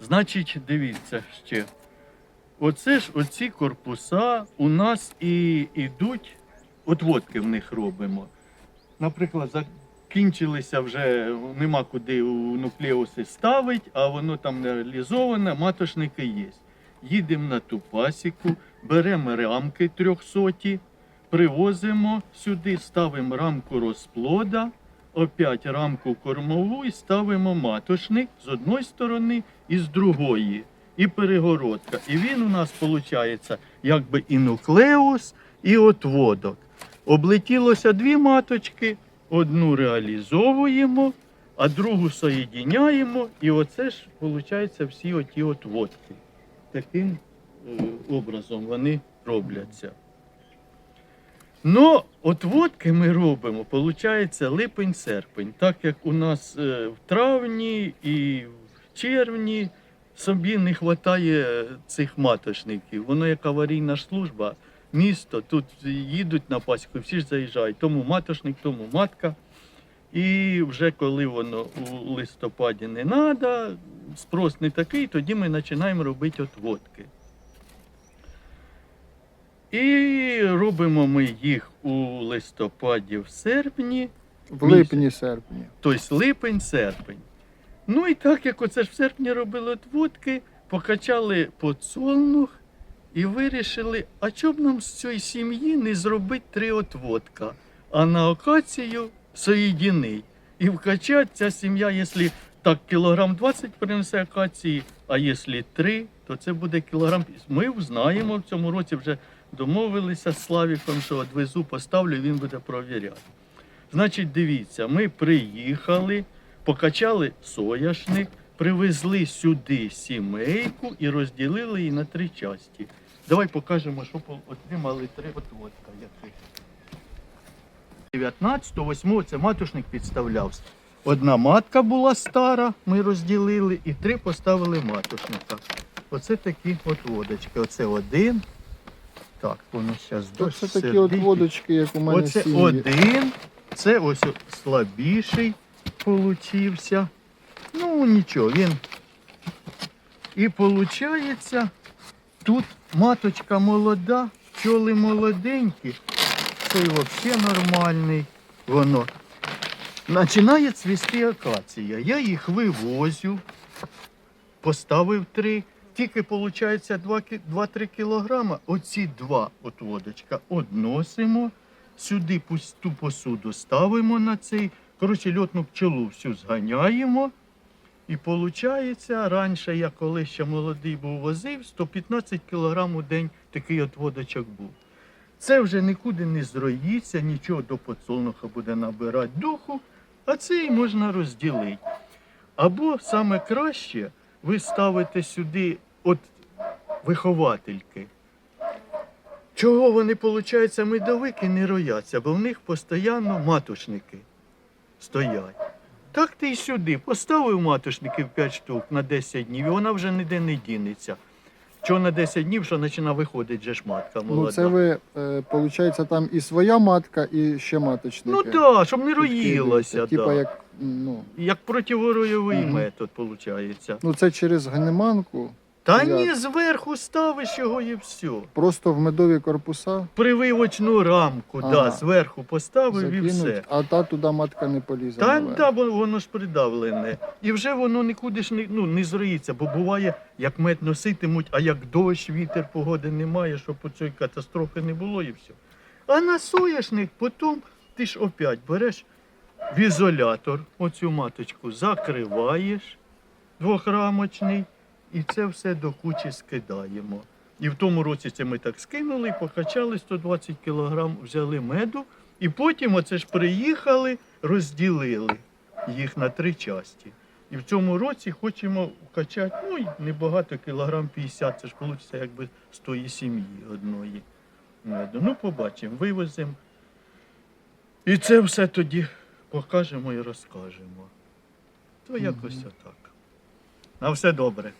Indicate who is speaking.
Speaker 1: Значить, дивіться ще. Оце ж оці корпуса у нас і йдуть, отводки в них робимо. Наприклад, закінчилися вже, нема куди у нуклеуси ставить, а воно там не реалізоване, матошники є. Їдемо на ту пасіку, беремо рамки трьохсоті, привозимо сюди, ставимо рамку розплода, опять рамку кормову і ставимо матошник з одної сторони і з другої. І перегородка. І він у нас виходить якби і нуклеус, і отводок. Облетілося дві маточки, одну реалізовуємо, а другу соєдиняємо, і оце ж виходить всі оті отводки. Таким е, образом вони робляться. Ну, отводки ми робимо, виходить, липень-серпень. Так як у нас е, в травні і в червні собі не вистачає цих маточників. Воно як аварійна служба, місто, тут їдуть на пасіку, всі ж заїжджають. Тому матошник, тому матка. І вже коли воно у листопаді не треба, спрос не такий, тоді ми починаємо робити отводки. І робимо ми їх у листопаді, в серпні,
Speaker 2: В липні-серпні.
Speaker 1: тобто липень-серпень. Ну і так як оце ж в серпні робили отводки, покачали подсолнух і вирішили, а чому б нам з цієї сім'ї не зробити три отводка, а на акацію соєдинить. І вкачати ця сім'я, якщо так кілограм 20 принесе акації, а якщо 3, то це буде кілограм. Ми знаємо в цьому році вже домовилися з Славіком, що відвезу, поставлю, він буде провіряти. Значить, дивіться, ми приїхали, покачали соняшник, привезли сюди сімейку і розділили її на три часті. Давай покажемо, що отримали три отводка. яких. 19 8 це матушник підставлявся. Одна матка була стара, ми розділили, і три поставили матушника. Оце такі отводочки. Оце один. Так, воно зараз
Speaker 2: То це такі от водочки, як у мене
Speaker 1: Оце
Speaker 2: сім'ї.
Speaker 1: один, це ось слабіший получився. Ну нічого, він. І виходить, тут маточка молода, пчоли молоденькі, цей взагалі нормальний. Воно. Починає цвісти акація. Я їх вивозю, поставив три. Тільки виходить 2-3 кілограма. Оці два от водочка односимо, сюди ту посуду ставимо на цей. Коротше, льотну пчелу всю зганяємо. І виходить, раніше я коли ще молодий був возив, 115 кілограм у день такий от водочок був. Це вже нікуди не зроїться, нічого до подсолнуха буде набирати духу, а цей можна розділити. Або саме краще ви ставите сюди от виховательки. Чого вони, виходить, медовики не рояться, бо в них постійно матушники стоять. Так ти й сюди поставив матушників 5 штук на 10 днів, і вона вже ніде не дінеться. Чого на 10 днів, що почина виходить же ж матка молода.
Speaker 2: Ну це ви, е, виходить, там і своя матка, і ще маточники.
Speaker 1: Ну так, щоб не роїлося.
Speaker 2: Типа як, ну,
Speaker 1: Як противоройовий
Speaker 2: Мгм.
Speaker 1: метод, виходить.
Speaker 2: ну це через гнеманку,
Speaker 1: Та
Speaker 2: Як?
Speaker 1: ні, зверху ставиш його і все.
Speaker 2: просто в медові корпуса
Speaker 1: Прививочну рамку,
Speaker 2: Ага.
Speaker 1: да, зверху поставив і все.
Speaker 2: а та туди матка не полізе.
Speaker 1: Та да, бо воно ж придавлене. І вже воно нікуди ж не, ну, не зроїться, бо буває, як мед носитимуть, а як дощ, вітер, погоди немає, щоб у цієї катастрофи не було і все. А на соняшник потім ти ж опять береш в ізолятор, оцю маточку закриваєш двохрамочний, і це все до кучі скидаємо. І в тому році це ми так скинули, покачали 120 кілограм, взяли меду, і потім оце ж приїхали, розділили їх на три часті. І в цьому році хочемо вкачати, ну, небагато, кілограм 50, це ж вийде якби з тої сім'ї одної меду. Ну, побачимо, вивеземо. І це все тоді покажемо і розкажемо. То якось отак. На все добре.